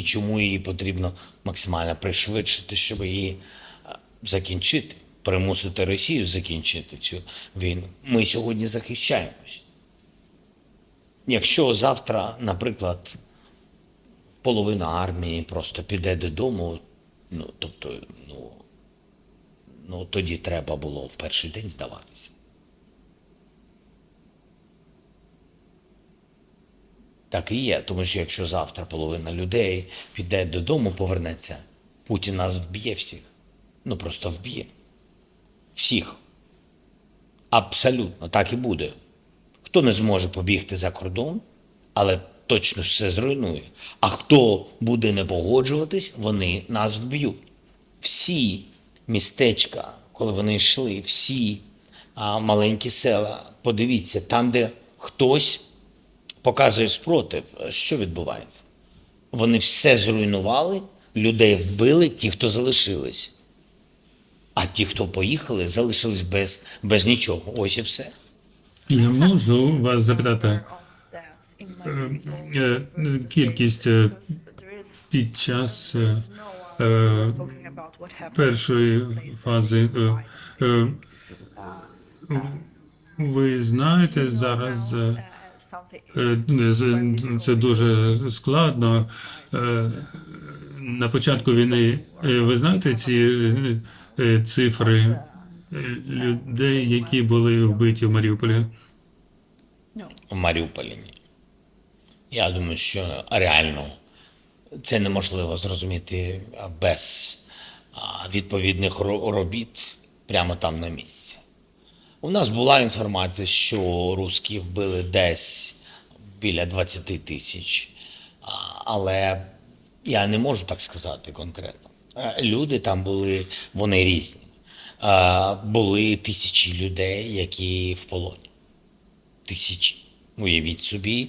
І чому її потрібно максимально пришвидшити, щоб її е, закінчити, примусити Росію закінчити цю війну. Ми сьогодні захищаємось. Якщо завтра, наприклад, половина армії просто піде додому, ну тобто, ну, ну тоді треба було в перший день здаватися. Так і є, тому що якщо завтра половина людей піде додому, повернеться, Путін нас вб'є всіх. Ну просто вб'є. Всіх. Абсолютно так і буде. Хто не зможе побігти за кордон, але точно все зруйнує. А хто буде не погоджуватись, вони нас вб'ють. Всі містечка, коли вони йшли, всі а, маленькі села, подивіться, там, де хтось показує спротив, що відбувається? Вони все зруйнували, людей вбили, ті, хто залишились. А ті, хто поїхали, залишились без, без нічого. Ось і все. Я можу вас запитати е, е, кількість е, під час першої фази. Ви знаєте зараз. Е, Це дуже складно. Е, На початку війни е, ви знаєте ці цифри людей, які були вбиті в Маріуполі? в Маріуполі. ні. Я думаю, що реально це неможливо зрозуміти без відповідних робіт прямо там на місці. У нас була інформація, що русські вбили десь біля 20 тисяч, але я не можу так сказати конкретно. Люди там були, вони різні. Були тисячі людей, які в полоні тисячі. Уявіть собі,